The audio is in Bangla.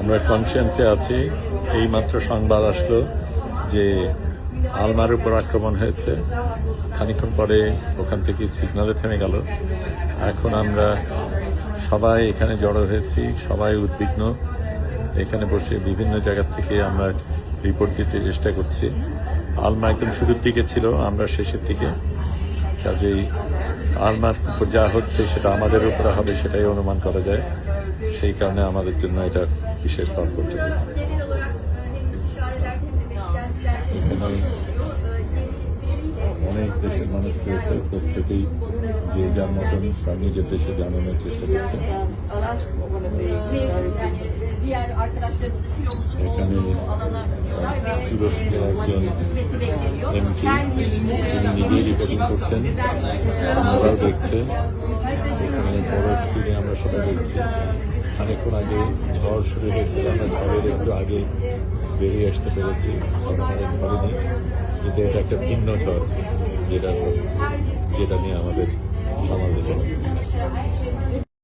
আমরা কনসিয়েন্সে আছি। এই মাত্র সংবাদ আসলো যে আলমার উপর আক্রমণ হয়েছে। খানিক্ষণ পরে ওখান থেকে সিগনালে থেমে গেল। এখন আমরা সবাই এখানে জড়ো হয়েছি, সবাই উদ্বিগ্ন। এখানে বসে বিভিন্ন জায়গা থেকে আমরা রিপোর্ট দিতে চেষ্টা করছি। আলমা একদম শুরুর দিকে ছিল, আমরা শেষের দিকে। কাজেই আলমার উপর যা হচ্ছে সেটা আমাদের উপরে হবে সেটাই অনুমান করা যায় সেই কারণে আমাদের জন্য এটা বিশেষ তাৎপর্য Genel olarak hem istişareler hem de beklentiler এখানে অনেক দেশের মানুষ রয়েছে প্রত্যেকেই যে যার মতন তার নিজের দেশে জানানোর চেষ্টা করছে I'll e, e. MP, Ben bir তিনি নিজেই রিপোর্টিং আমরা সবাই দেখছি অনেকক্ষণ আগে ঝড় শুরু হয়েছিল আমরা ঝড়ের একটু আগে বেরিয়ে আসতে পেরেছি ঝড় আমাদের ধরেনি এটা একটা ভিন্ন ঝড় যেটা যেটা নিয়ে আমাদের